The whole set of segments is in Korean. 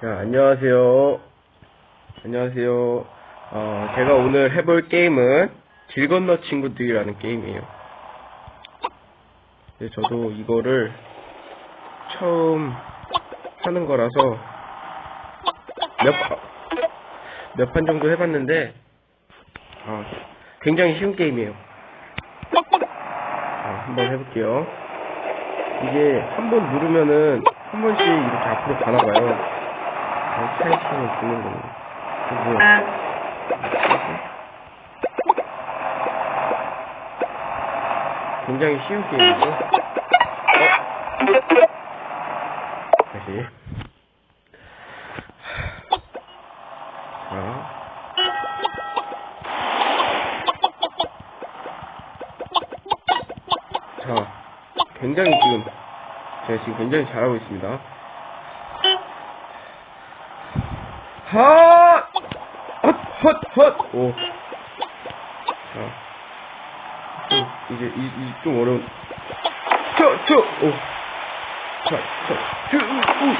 자, 안녕하세요. 안녕하세요. 어, 제가 오늘 해볼 게임은 길 건너 친구들이라는 게임이에요. 근데 저도 이거를 처음 하는 거라서 몇, 몇판 정도 해봤는데, 아, 굉장히 쉬운 게임이에요. 자, 한번 해볼게요. 이게 한 번 누르면은 한 번씩 이렇게 앞으로 가나봐요. 차이처럼 주는 겁니다. 그리고 굉장히 쉬운 게임이죠. 어? 다시. 자. 자, 굉장히 지금, 제가 지금 굉장히 잘하고 있습니다. 헛! 헛, 헛, 헛! 오. 자. 좀, 이제, 이, 이, 좀 어려운. 저, 저! 오. 자, 자, 저, 우, 우.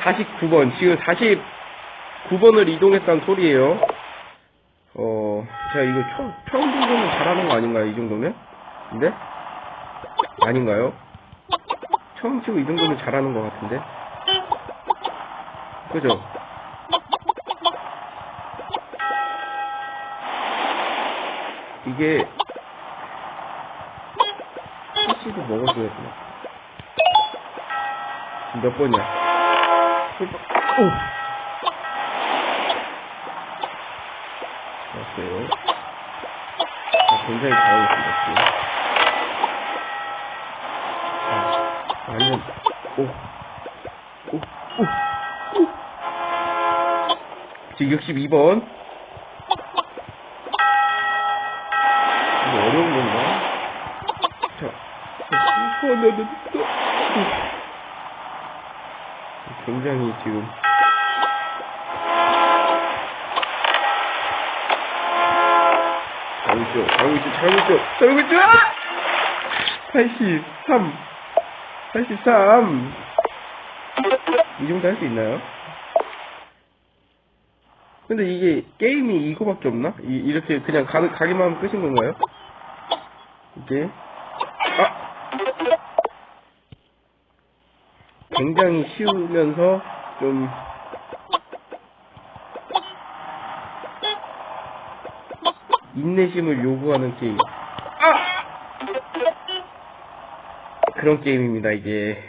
49번. 지금 49번을 이동했다는 소리예요 어, 제가 이거 처음, 처음 정도는 잘하는 거 아닌가요? 이 정도면? 근데? 아닌가요? 처음 치고 이 정도면 잘하는 것 같은데? 그죠? 이게 CC도 먹어줘야 돼. 몇 번이야? 오! 좋았어요. 아, 굉장히 잘하고 있습니다, 지금. 아, 완전, 오, 오, 오, 오. 지금 62번. 이거 어려운 건가? 자, 이거는 또, 굉장히 지금. 잘하고 있죠, 잘하고 있죠, 잘하고 있죠, 잘하고 있죠! 아! 83, 83. 이 정도 할 수 있나요? 근데 이게 게임이 이거밖에 없나? 이, 이렇게 그냥 가, 가기만 하면 끝인 건가요? 이게 아 굉장히 쉬우면서 좀 인내심을 요구하는 게임. 아! 그런 게임입니다, 이게.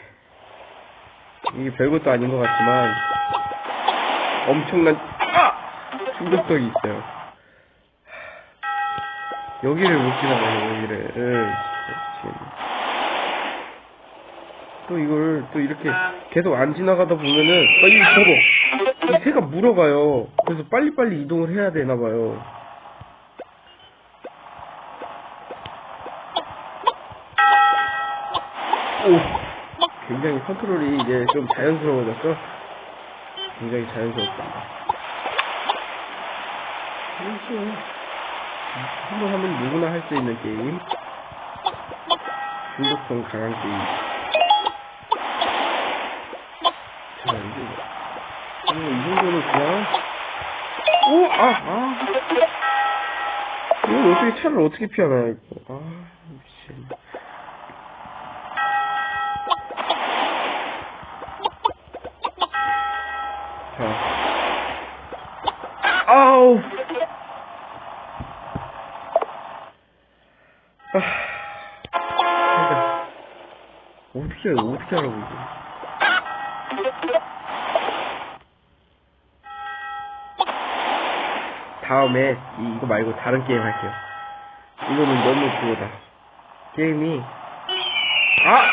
이게 별것도 아닌 것 같지만, 엄청난, 아! 중독성이 있어요. 여기를 못 지나가요, 여기를. 응, 진짜 미치겠네. 또 이걸, 또 이렇게 계속 안 지나가다 보면은, 아, 이, 저거! 이 새가 물어가요. 그래서 빨리빨리 이동을 해야 되나 봐요. 오! 굉장히 컨트롤이 이제 좀 자연스러워졌어? 굉장히 자연스럽습니다. 한번 하면 누구나 할 수 있는 게임. 중독성 강한 게임. 자, 이제, 어, 이 정도는 그냥, 오! 아! 아! 이걸 어떻게 차를 어떻게 피하나, 이거. 아, 미친. 자. 아우! 아. 진짜. 어떻게, 어떻게 하라고, 이거. 다음에, 이, 이거 말고 다른 게임 할게요. 이거는 너무 그거다. 게임이, 아!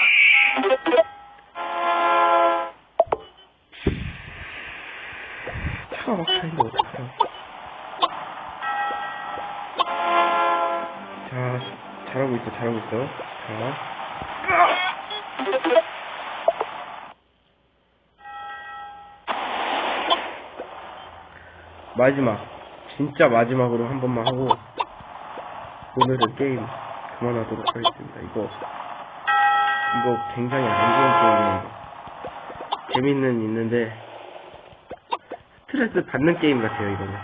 차가 막혀있는데 어떡하냐. 자, 잘하고 있어, 잘하고 있어. 자. 마지막. 진짜 마지막으로 한 번만 하고, 오늘은 게임 그만하도록 하겠습니다. 이거, 이거 굉장히 안 좋은 게임입니다. 재미는 있는데 스트레스 받는 게임 같아요 이거는.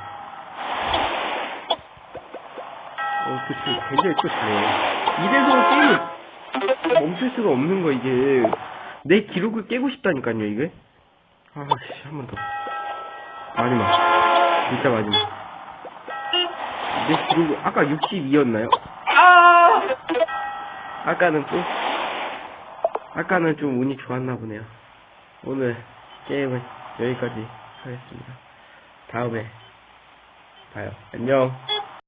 어 그치. 굉장히 또 잘해 이래서 게임을 멈출 수가 없는 거 이게. 내 기록을 깨고 싶다니까요 이게? 아씨 한 번 더. 마지막 진짜 마지막 내 기록을 아까 62였나요? 아. 아까는 또? 아까는 좀 운이 좋았나 보네요. 오늘 게임은 여기까지 하겠습니다. 다음에 봐요. 안녕